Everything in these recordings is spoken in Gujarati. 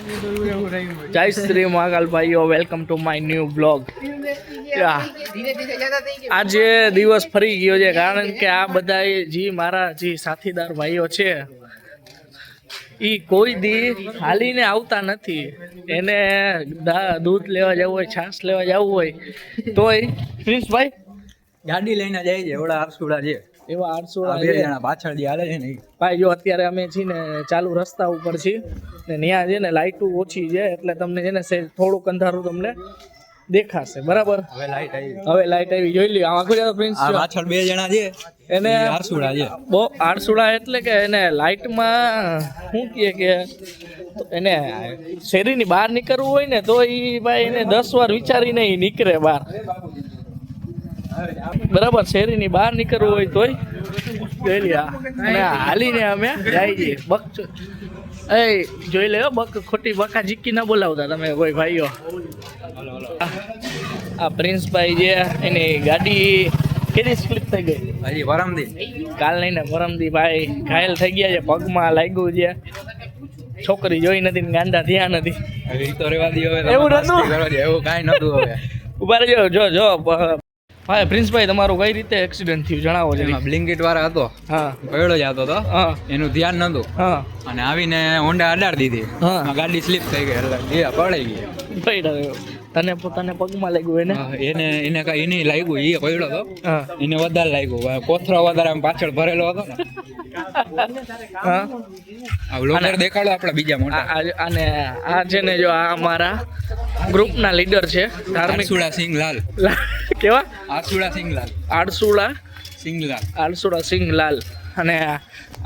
જય શ્રી મહાકાલ ભાઈઓ welcome to my new blog આજે દિવસ ફરી ગયો છે કારણ કે આ બધા જે મારા જે સાથીદાર ભાઈઓ છે એ કોઈ દી હાલીને આવતા નથી. એને દૂધ લેવા જવું હોય છાશ લેવા જવું હોય તોય પ્રિન્સભાઈ? ગાડી લઈને જાય છે એવડા આરસુડા છે. એવા આઠસો બે જણા પાછળ જે હાલે છે ને ભાઈ જો અત્યારે અમે છીએ ને ચાલુ રસ્તા ઉપર છીએ ને ત્યાં છે ને લાઇટું ઓછી છે એટલે તમને છે ને થોડુંક અંધારું તમને દેખાશે. બરાબર? હવે લાઈટ આવી. હવે લાઈટ આવી. જોઈ લ્યો આમાં કોઈ પ્રિન્સ પાછળ બે જણા છે. એને આરસુડા છે. બહુ આડસુડા એટલે કે એને લાઇટમાં શું કહે કે એને શેરીની બહાર નીકળવું હોય ને તો એ ભાઈ એને દસ વાર વિચારીને એ નીકળે બહાર. બરાબર શેરીની બહાર નીકળવું હોય તોય જોઈ લ્યો અને હાલીને અમે જાય બક એ જોઈ લે હો, બક ખોટી બકા જીકી ના બોલાવતા તમે કોઈ ભાઈઓ. આ પ્રિન્સભાઈ જે એની ગાડી કેટલી સ્લીપ થઈ ગઈ? હજી વરમદી. કાલ નહીં ને વરમદી ભાઈ ઘાયલ થઈ ગયા છે પગમાં લાગ્યું છે. છોકરી જોઈ નથી ને ગાંડા થયા નથી. એવું નતું? એવું કાંઈ નતું હવે. ઊભા રહેજો જો જો ભાઈ પ્રિન્સભાઈ તમારું કઈ રીતે એક્સિડન્ટ થયું? જણાવો જરી. બ્લિંકિટ વાળા હતો. હા. ગયેલો જતો હતો હા. એનું ધ્યાન નહોતું. હા. અને આવીને હોન્ડા અડાડ દીધી. હા. ગાડી સ્લીપ થઈ ગઈ એટલે એ પડી ગઈ પડ્યો તને પોતાને પગમાં લાગ્યું એને? એને એને કઈ એને લાગ્યું એ પડ્યો હતો એને વધારે લાગ્યું. કોથરો વધારે આમ પાછળ ભરેલો હતો ને. હા. આ દેખાડો આપણા બીજા મોટા. અને આ છે ને જો આ અમારા ગ્રુપના લીડર છે. ધાર્મિક આરસુડા સિંહ લાલ કેવા? આરસુડા સિંહ લાલ આડસુડા સિંહ લાલ આલસુડા સિંહ લાલ અને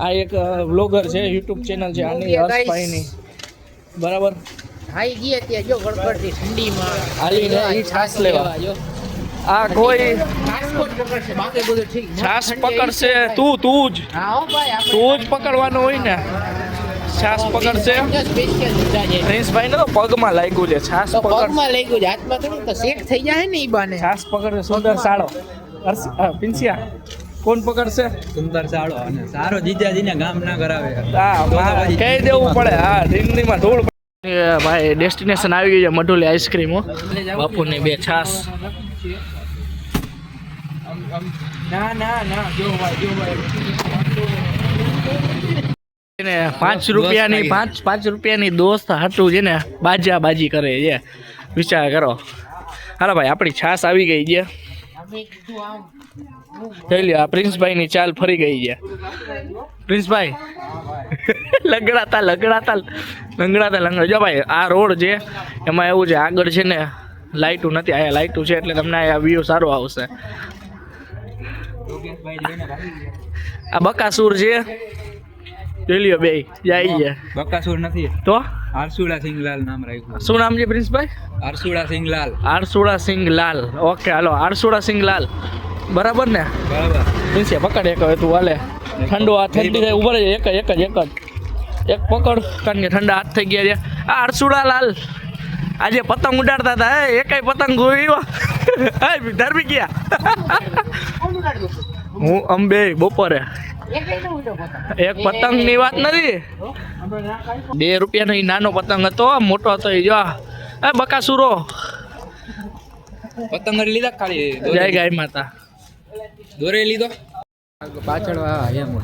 આ એક વ્લોગર છે યુટ્યુબ ચેનલ છે આની હર્ષભાઈની બરાબર? હાઈ ગઈ અત્યારે જો ગડબડતી ઠંડીમાં. હાલીને ઈ છાસ લેવા. આ કોઈ છાસ પકડશે બાકી બધું ઠીક. છાશ પકડશે તું તું જ. હા ભાઈ આપણે તું જ પકડવાનું હોય ને. છાશ પકડશે? પ્રિન્સભાઈ ને તો પગમાં લાગ્યું છે. છાસ પગમાં લાગ્યું છે. હાથમાં થોડું તો શેક થઈ જાય ને એ બાને. છાસ પકડશે સુંદર સાળો. પિંસિયા કોણ પકડશે? સુંદર સાળો અને સારો જીજાજીને ગામ ના કરાવે. હા મારે કહી દેવું પડે. હા દિલ્હીમાં ધૂળ ભાઈ ડેસ્ટિનેશન આવી ગયું છે મઢુલી આઈસ્ક્રીમ હો. બાપુની બે છાસ. ના ના ના જો ભાઈ જો ભાઈ ને પાંચ રૂપિયાની પાંચ પાંચ રૂપિયાની દોસ્ત હાટું છે ને બાજા બાજી કરે છે. વિચાર કરો. હાલો ભાઈ આપણી છાસ આવી ગઈ છે. જોઈ લ્યો આ પ્રિન્સભાઈની ચાલ ફરી ગઈ છે. પ્રિન્સભાઈ લંગડાતા લંગડાતા લંગડાતા લંગડા જો ભાઈ આ રોડ છે એમાં એવું છે આગળ છે ને લાઇટું નથી અહીંયા લાઇટું છે એટલે તમને આ વ્યૂ સારો આવશે. આ બકાસુર છે. લ્યો બે જાય છે બકાસુર નથી. તો? આરસુડા સિંગ લાલ નામ રાખ્યું. શું નામ છે પ્રિન્સભાઈ આરસુડા સિંહ લાલ આરસુડા સિંહ લાલ ઓકે હાલો આરસુડા સિંહ લાલ બરાબર ને? બરાબર. પ્રિન્સે પકડ એક હવે તું હાલે. ઠંડો આ ઠંડી થાય ઊભા એક જ એક જ એક જ. એક પકડ કારણ કે ઠંડા હાથ થઈ ગયા છે. આ આરસુડા લાલ. આજે પતંગ ઉડાડતા હતા એ એકાય પતંગ જોયો ધર્મી ગયા. હું અંબે બપોરે. એક પતંગ પતંગની વાત નથી. બે રૂપિયા નો નાનો પતંગ હતો મોટો હતો એ જો એ બકાસુરો. પતંગ લીધા ખાલી. જય ગાય માતા. દોરે લીધો? પાછળ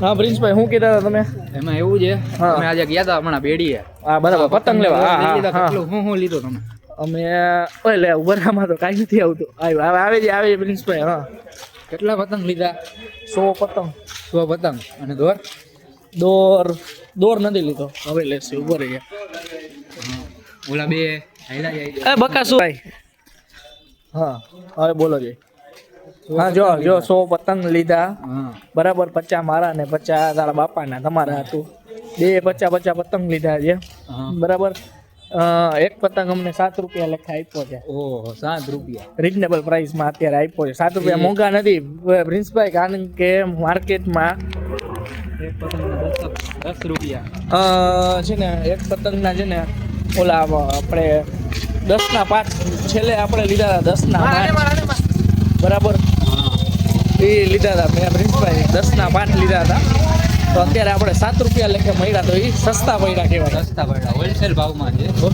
હા પ્રિન્સભાઈ શું કીધા હતા તમે? એમાં એવું છે અમે આજે ગયા હતા હમણાં બેડીએ. હા બરાબર પતંગ લેવા. હા, હા, લીધા હા. હું લીધો તમે અમે ઓય લે ઉભરામાં તો કાંઈ નથી આવતું. આવ્યું હવે આવે છે આવે છે પ્રિન્સભાઈ હા. કેટલા પતંગ લીધા? સો પતંગ. સો પતંગ. અને દોર? દોર. દોર નથી લીધો. હવે લેશે ઊભો રહી ઓલા બે એ બકાસુ ભાઈ. હા. હવે બોલો જે. હા જો જો સો પતંગ લીધા. બરાબર પચા મારા ને પચા તારા બાપાના તમારા હતું. બે પચા પચા પતંગ લીધા છે. બરાબર. એક પતંગ અમને સાત રૂપિયા લેખા આપ્યો છે. ઓહો સાત રૂપિયા. રિઝનેબલ પ્રાઇસમાં અત્યારે આપ્યો છે. સાત રૂપિયા મોંઘા નથી. પ્રિન્સભાઈ કારણ કે માર્કેટમાં એક પતંગના દસ દસ રૂપિયા. અ, છે ને એક પતંગના છે ને ઓલા આપણે દસના પાંચ છેલ્લે આપણે લીધા હતા દસના ના બરાબર? એ લીધા હતા મેં પ્રિન્સભાઈ દસના પાંચ લીધા હતા. તો અત્યારે આપણે સાત રૂપિયા લેખે મળ્યા તો એ સસ્તા પડ્યા કહેવાય. સસ્તા પડ્યા. હોલસેલ ભાવમાં છે.